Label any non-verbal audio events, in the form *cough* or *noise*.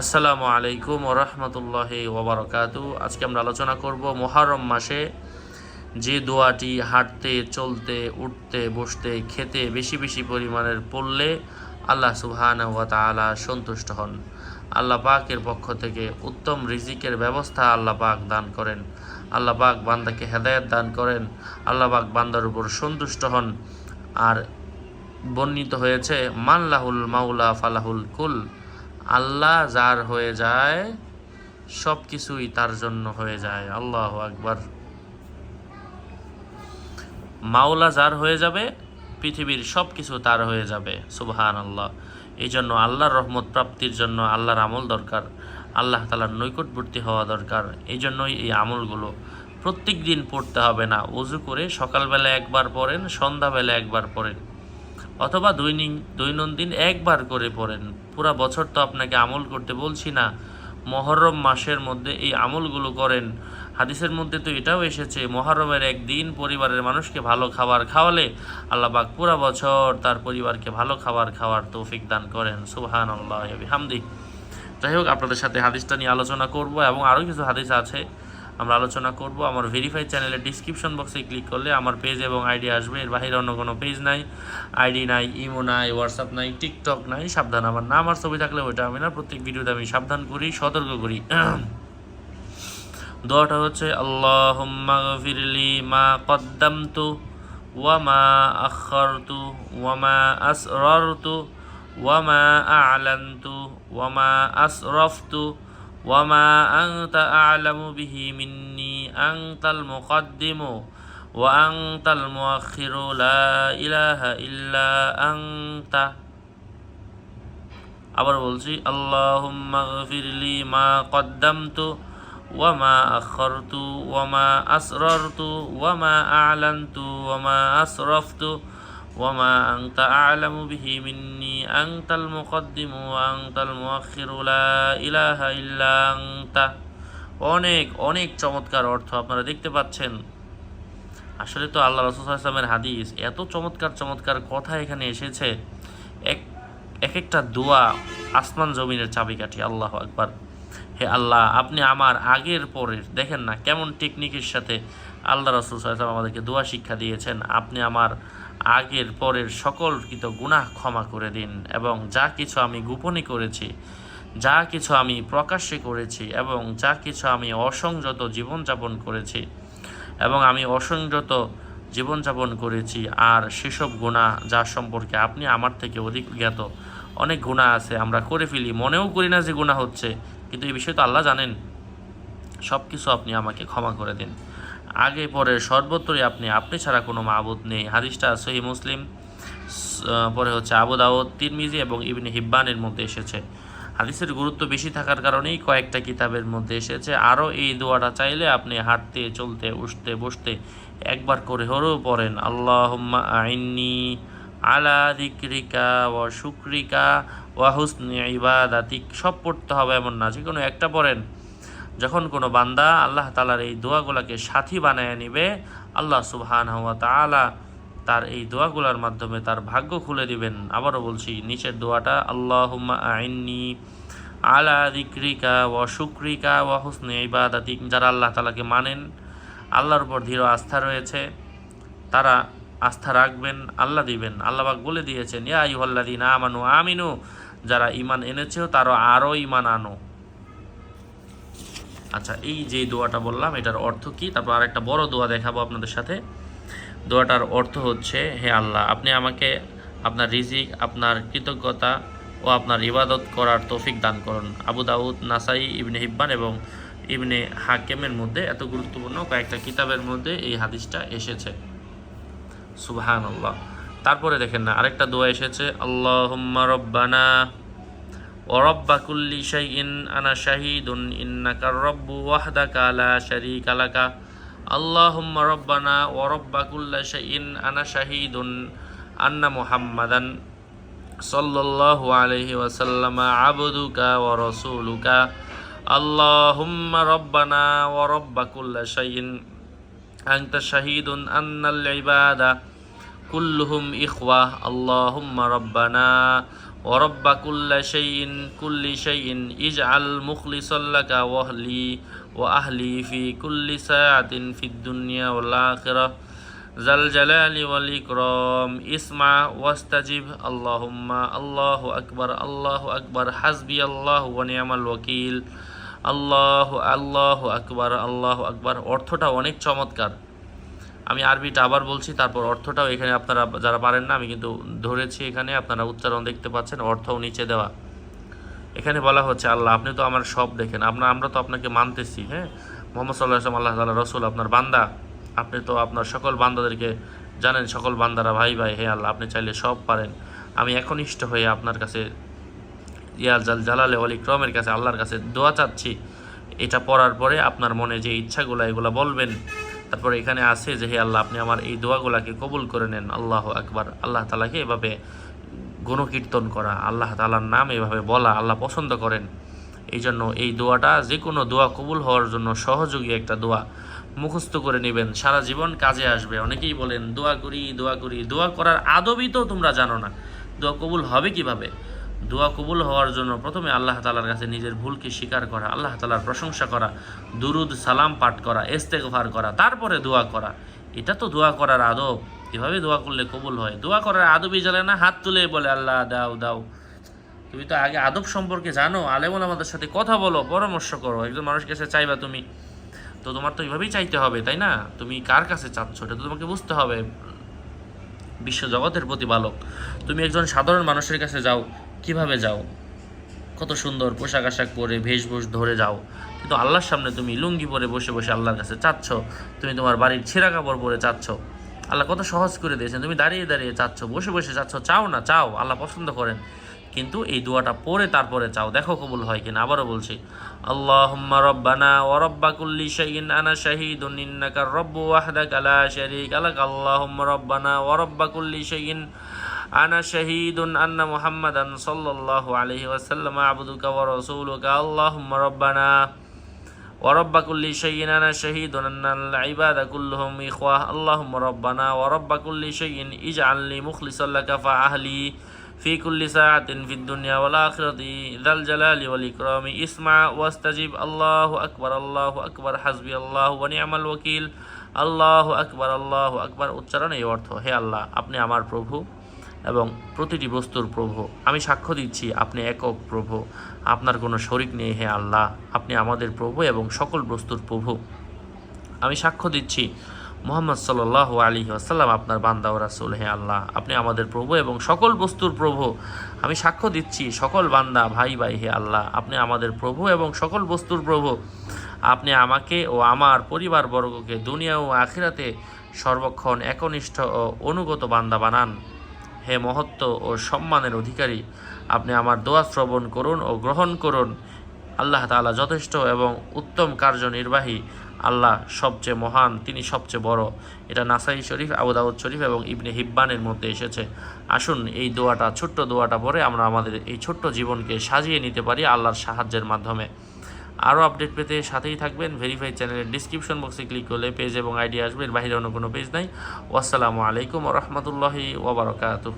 আসসালামু আলাইকুম ওরহমতুল্লাহ ওবরকাতু আজকে আমরা আলোচনা করব মোহারম মাসে যে দোয়াটি হাঁটতে, চলতে, উঠতে, বসতে, খেতে বেশি বেশি পরিমাণের পড়লে আল্লাহ তাআলা সন্তুষ্ট হন। আল্লাহ পাকের পক্ষ থেকে উত্তম রিজিকের ব্যবস্থা আল্লাহ পাক দান করেন। আল্লাহ পাক বান্দাকে হেদায়েত দান করেন। আল্লাহ পাক বান্দার উপর সন্তুষ্ট হন। আর বর্ণিত হয়েছে মাল্লাহুল মাউলা ফালাহুল কুল। আল্লাহ যার হয়ে যায় সব কিছুই তার জন্য হয়ে যায়। আল্লাহ আকবার। মাওলা যার হয়ে যাবে, পৃথিবীর সব কিছু তার হয়ে যাবে। সুবহান আল্লাহ এই জন্য আল্লাহর রহমত প্রাপ্তির জন্য আল্লাহর আমল দরকার, আল্লাহ তালার নৈকটবর্তী হওয়া দরকার। এই জন্যই এই আমলগুলো প্রত্যেক দিন পড়তে হবে না। অজু করে সকালবেলা একবার পড়েন, সন্ধ্যাবেলা একবার পড়েন। অথবা দৈনিক দৈনন্দিন একবার করে পড়েন। পুরা বছর তো আপনাকে আমল করতে বলছি না। মহরম মাসের মধ্যে এই আমলগুলো করেন। হাদিসের মধ্যে তো এটাও এসেছে, মহরমের একদিন পরিবারের মানুষকে ভালো খাবার খাওয়ালে আল্লাহবাক পুরা বছর তার পরিবারকে ভালো খাবার খাওয়ার তৌফিক দান করেন। সুবহান আল্লাহ হামদি যাই হোক, আপনাদের সাথে হাদিসটা নিয়ে আলোচনা করব এবং আরও কিছু হাদিস আছে আমরা আলোচনা করব। আমার ভেরিফাইড চ্যানেলের ডিসক্রিপশন বক্সে ক্লিক করলে আমার পেজ এবং আইডি আসবে। এর বাইরে অন্য কোনো পেজ নাই। আইডি নাই ইমো নাই হোয়াটসঅ্যাপ নাই টিকটক নাই, সাবধান। আমার নাম আর ছবি থাকলে ওইটা আমি না। প্রত্যেক ভিডিওতে আমি সাবধান করি, সতর্ক করি। *clears throat* দোয়াটা হচ্ছে আল্লাহ ফিরলি মা কদ্দামতু ওয়ামা আখরতু ওয়ামা আসররতু ওয়ামা আলান্তু ওয়ামা আসরফতু وما أنت أعلم به مني أنت المقدم وأنت المؤخر لا إله إلا أنت আবার বলছি আল্লাহুম্মা গফিরলি মা কদ্দামতু ওয়ামা আখরতু ওয়ামা আসররতু ওয়ামা আলান্তু ওয়ামা আসরফতু وما أنت أعلم به مني أنت المقدم وأنت المؤخر لا إله إلا أنت অনেক অনেক চমৎকার অর্থ আপনারা দেখতে পাচ্ছেন আসলে তো আল্লাহ রসুলামের হাদিস এত চমৎকার চমৎকার কথা এখানে এসেছে এক এক একটা দোয়া আসমান জমিনের চাবিকাঠি আল্লাহ একবার হে আল্লাহ আপনি আমার আগের পরের দেখেন না কেমন টেকনিকের সাথে আল্লাহ রসুল সাল্লাম আমাদেরকে দোয়া শিক্ষা দিয়েছেন আপনি আমার আগের পরের সকল কৃত গুনাহ ক্ষমা করে দিন এবং যা কিছু আমি গোপনে করেছি, যা কিছু আমি প্রকাশ্যে করেছি এবং যা কিছু আমি অসংযত জীবনযাপন করেছি এবং আমি অসংযত জীবনযাপন করেছি, আর সেসব গুণা যার সম্পর্কে আপনি আমার থেকে অধিক জ্ঞাত, অনেক গুণা আছে, আমরা করে ফেলি। মনেও করি না যে গুণা হচ্ছে, কিন্তু এই বিষয়ে তো আল্লাহ জানেন। সব কিছু আপনি আমাকে ক্ষমা করে দিন। আগে পরে সর্বত্রই আপনি আপনি ছাড়া কোনো মাহবুদ নেই। হাদিসটা সহি মুসলিম পরে হচ্ছে আবু দাউদ, তিরমিজি এবং ইবনে হিব্বানের মধ্যে এসেছে। হাদিসের গুরুত্ব বেশি থাকার কারণেই কয়েকটা কিতাবের মধ্যে এসেছে। আরও এই দোয়াটা চাইলে আপনি হাঁটতে, চলতে, উঠতে, বসতে একবার করে হরেও পড়েন। আল্লাহ আইনি আলা দিক্রিকা ও শুক্রিকা ওয়া হুসনি ইবাদাতিক। সব পড়তে হবে এমন না যে কোনো একটা পড়েন। যখন কোনো বান্দা আল্লাহ তালার এই দোয়াগুলাকে সাথী বানায় নিবে, আল্লাহ সুবহান হওয়া তালা তার এই দোয়াগুলার মাধ্যমে তার ভাগ্য খুলে দিবেন। আবারও বলছি, নিচের দোয়াটা আল্লাহ আইনি আলা দিক্রিকা ও শুক্রিকা ও হুসনে ইবাদাতিক যারা আল্লাহ তালাকে মানেন, আল্লাহর উপর দৃঢ় আস্থা রয়েছে, তারা আস্থা রাখবেন, আল্লাহ দিবেন। আল্লাহবাক বলে দিয়েছেন, ইয়া ইহল্লা দিন আমানু আমিনু। যারা ইমান এনেছেও তারও আরও ইমান আনো। আচ্ছা এই যে দোয়াটা বললাম, এটার অর্থ কি? তারপর আরেকটা বড় দোয়া দেখাবো আপনাদের সাথে। দোয়াটার অর্থ হচ্ছে, হে আল্লাহ, আপনি আমাকে আপনার রিজিক, আপনার কৃতজ্ঞতা ও আপনার ইবাদত করার তৌফিক দান করুন। আবু দাউদ, নাসাই, ইবনে হিব্বান এবং ইবনে হাকেমের মধ্যে এত গুরুত্বপূর্ণ কয়েকটা কিতাবের মধ্যে এই হাদিসটা এসেছে। সুবহান আল্লাহ তারপরে দেখেন না, আরেকটা দোয়া এসেছে আল্লাহ রব্বানা ورب كل شيء أنا شهيد إنك الرب وحدك لا شريك لك اللهم ربنا ورب كل شيء أنا شهيد أن محمدا صلى الله عليه وسلم عبدك ورسولك اللهم ربنا ورب كل شيء أنت شهيد أن العباد كلهم إخوة اللهم ربنا ورب كل شيء كل شيء اجعل مخلصا لك واهلي وأهلي في كل ساعة في الدنيا والآخرة ذا الجلال والإكرام اسمع واستجب اللهم الله أكبر الله أكبر حسبي الله ونعم الوكيل আল্লাহ আল্লাহ আকবার আল্লাহ আকবার অর্থটা অনেক চমৎকার আমি আরবিটা আবার বলছি, তারপর অর্থটাও এখানে আপনারা যারা পারেন না, আমি কিন্তু ধরেছি এখানে, আপনারা উচ্চারণ দেখতে পাচ্ছেন, অর্থও নিচে দেওয়া। এখানে বলা হচ্ছে, আল্লাহ, আপনি তো আমার সব দেখেন আপনার আমরা তো আপনাকে মানতেছি হ্যাঁ? মোহাম্মদ সাল্লাহ আসলাম আল্লাহ তাল্লাহ রসুল, আপনার বান্দা। আপনি তো আপনার সকল বান্দাদেরকে জানেন, সকল বান্দারা ভাই ভাই, হে আল্লাহ, আপনি চাইলে সব পারেন। আমি একনিষ্ঠ হয়ে আপনার কাছে ইয়াল জাল জালালে অলি ক্রমের কাছে আল্লাহর কাছে দোয়া চাচ্ছি। এটা পড়ার পরে আপনার মনে যে ইচ্ছাগুলো, এগুলো বলবেন তারপরে এখানে আছে যে, হে আল্লাহ, আপনি আমার এই দোয়াগুলাকে কবুল করে নেন। আল্লাহ আকবার। আল্লাহ তালাকে এভাবে গুণকীর্তন করা, আল্লাহ তালার নাম এভাবে বলা, আল্লাহ পছন্দ করেন। এই জন্য এই দোয়াটা যে কোনো দোয়া কবুল হওয়ার জন্য সহযোগী একটা দোয়া মুখস্থ করে নেবেন। সারা জীবন কাজে আসবে। অনেকেই বলেন, দোয়া করি দোয়া করি। দোয়া করার আদবই তো তোমরা জানো না। দোয়া কবুল হবে কীভাবে? দোয়া কবুল হওয়ার জন্য প্রথমে আল্লাহ তালার কাছে নিজের ভুলকে স্বীকার করা, আল্লাহ তালার প্রশংসা করা, দুরুদ, সালাম পাঠ করা, ইস্তেগফার করা, তারপরে দোয়া করা। এটা তো দোয়া করার আদব। এভাবে দোয়া করলে কবুল হয়। দোয়া করার আদবই জানে না, হাত তুলে বলে, আল্লাহ, দাও দাও। তুমি তো আগে আদব সম্পর্কে জানো। আলেমন আমাদের সাথে কথা বলো, পরামর্শ করো। একজন মানুষের কাছে চাইবা তুমি? তো তোমার তো এইভাবেই চাইতে হবে, তাই না? তুমি কার কাছে চাচ্ছ? এটা তো তোমাকে বুঝতে হবে। বিশ্ব জগতের প্রতিপালক। তুমি একজন সাধারণ মানুষের কাছে যাও। কীভাবে যাও? কত সুন্দর পোশাক আশাক পরে বেশভূষ ধরে যাও। কিন্তু আল্লাহর সামনে তুমি লুঙ্গি পরে বসে বসে আল্লাহর কাছে চাচ্ছ। তুমি তোমার বাড়ির ছেঁড়া কাপড় পরে চাচ্ছ। আল্লাহ কত সহজ করে দিয়েছেন। তুমি দাঁড়িয়ে দাঁড়িয়ে চাচ্ছ, বসে বসে চাচ্ছ, চাও না, চাও। আল্লাহ পছন্দ করেন। কিন্তু এই দোয়াটা পরে তারপরে চাও। দেখো কবুল হয় কিনা, আবারও বলছি। আল্লাহুম্মা রব্বানা ওয়া কুল্লি আনা শাহীদুন রব্বু ওয়াহদাকা লা শারীকা লাক। রব্বানা ওয়া কুল্লি আনা শাহীদুন আন্না মুহাম্মাদান সাল্লাল্লাহু আলাইহি ওয়াসাল্লাম আবদুকা ওয়া রাসূলুকা আল্লাহুম্মা রব্বানা ورب كل شيء أنا شهيد أن العباد كلهم إخوة اللهم ربنا ورب كل شيء اجعلني مخلصا لك فأهلي في كل ساعة في الدنيا والآخرة ذا الجلال والإكرام اسمع واستجب الله أكبر الله أكبر حسبي الله ونعم الوكيل আল্লাহ আকবার আল্লাহ আকবার উচ্চারণ এই অর্থ হে আল্লাহ আপনি আমার প্রভু এবং প্রতিটি বস্তুর প্রভু। আমি সাক্ষ্য দিচ্ছি, আপনি একক প্রভু। আপনার কোনো শরিক নেই হে আল্লাহ। আপনি আমাদের প্রভু এবং সকল বস্তুর প্রভু। আমি সাক্ষ্য দিচ্ছি, মোহাম্মদ সাল্লাহ আলী আসাল্লাম আপনার বান্দা ও রাসুল হে আল্লাহ। আপনি আমাদের প্রভু এবং সকল বস্তুর প্রভু। আমি সাক্ষ্য দিচ্ছি, সকল বান্দা, ভাই ভাই হে আল্লাহ। আপনি আমাদের প্রভু এবং সকল বস্তুর প্রভু। আপনি আমাকে ও আমার পরিবারবর্গকে দুনিয়া ও আখিরাতে সর্বক্ষণ একনিষ্ঠ ও অনুগত বান্দা বানান। হে মহত্ব ও সম্মানের অধিকারী, আপনি আমার দোয়া শ্রবণ করুন ও গ্রহণ করুন। আল্লাহ তাআলা যথেষ্ট এবং উত্তম কার্যনির্বাহী আল্লাহ সবচেয়ে মহান, তিনি সবচেয়ে বড়। এটা নাসাই শরীফ, আবু দাউদ শরীফ এবং ইবনে হিব্বানের মধ্যে এসেছে। আসুন এই দোয়াটা, ছোট্ট দোয়াটা পরে আমরা আমাদের এই ছোট্ট জীবনকে সাজিয়ে নিতে পারি আল্লাহর সাহায্যের মাধ্যমে। আরও আপডেট পেতে সাথেই থাকবেন ভেরিফাইড চ্যানেলের ডিসক্রিপশন বক্সে ক্লিক করলে পেজ এবং আইডিয়া আসবেন এর বাইরে অন্য কোনো পেজ নাই। আসসালামু আলাইকুম রহমতুল্লাহি ওবরাকাতু